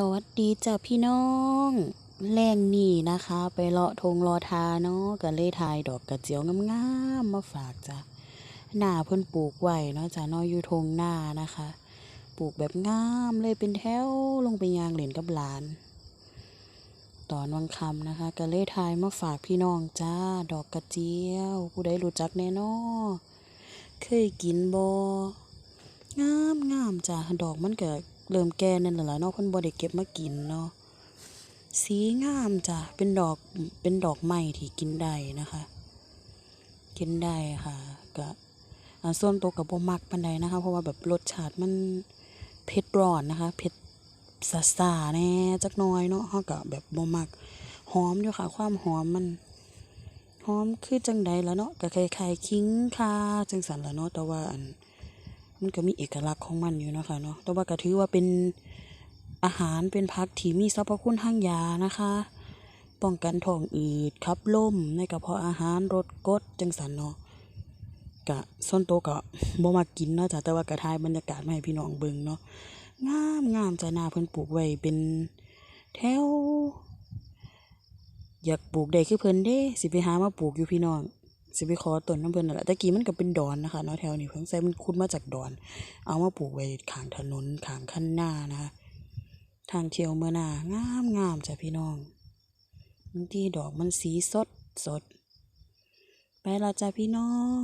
สวัสดีจ้ะพี่น้องแรงนี่นะคะ ไปเลาะทงเลอทาเนาะก็เลยทายดอกกระเจียวงามๆมาฝากจ้ะหน้าเพิ่นปลูกไว้เนาะจ้ะนาะอยู่ทงหน้านะคะ ปลูกแบบงามเลยเป็นแถวลงไปยางเหรียญกับหลาน ตอนวังคำนะคะ ก็เลยทายมาฝากพี่น้องจ้าดอกกระเจียวผู้ใดรู้จักแน่นอเคยกินบ่งามงามจ้ะดอกมันเก็ เริ่มแก่นั่นแหละเนาะเพิ่นบ่ได้เก็บมากินเนาะสีงามจ้ะเป็นดอกเป็นดอกไม้ที่กินได้นะคะ กินได้ค่ะก็ส่วนตัวก็บ่มักปานใดนะคะ เพราะว่าแบบรสชาติมันเผ็ดร้อนนะคะเผ็ดซ่าแน่จักน่อยเนาะเฮาก็แบบบ่มักหอมอยู่ค่ะ ความหอมมันหอมคือจังใดล่ะเนาะก็คล้ายๆขิงข่าจังซั่นล่ะเนาะแต่ว่าอัน มันก็มีเอกลักษณ์ของมันอยู่เนาะคะเนาะแต่ว่าก็ถือว่าเป็นอาหารเป็นผักที่มีสรรพคุณทางยานะคะ ป้องกันท้องอืดขับลมในกระเพาะอาหารลดกดจังสันเนาะกะส่วนตัวก็บ่มากินเนาะจ้ะแต่ว่ากระทายบรรยากาศมาให้พี่น้องเบิ่งเนาะงามงามจ้ะนาเพิ่นปลูกไว้เป็นแถวอยากปลูกได้คือเพิ่นเด้ สิไปหามาปลูกอยู่พี่น้อง สิไปขอต้นน้ำเพิ่นนั่นแหละตะกี้มันก็เป็นดอนนะคะเนาะแถวนี้เพิ่งใส่มันคุดมาจากดอน เอามาปลูกไว้ขางถนนขางขั้นหน้านะคะทางเที่ยวเมื่อนางามงามจ้ะพี่น้องบางทีดอกมันสีสดสด ไปและจ้ะพี่น้อง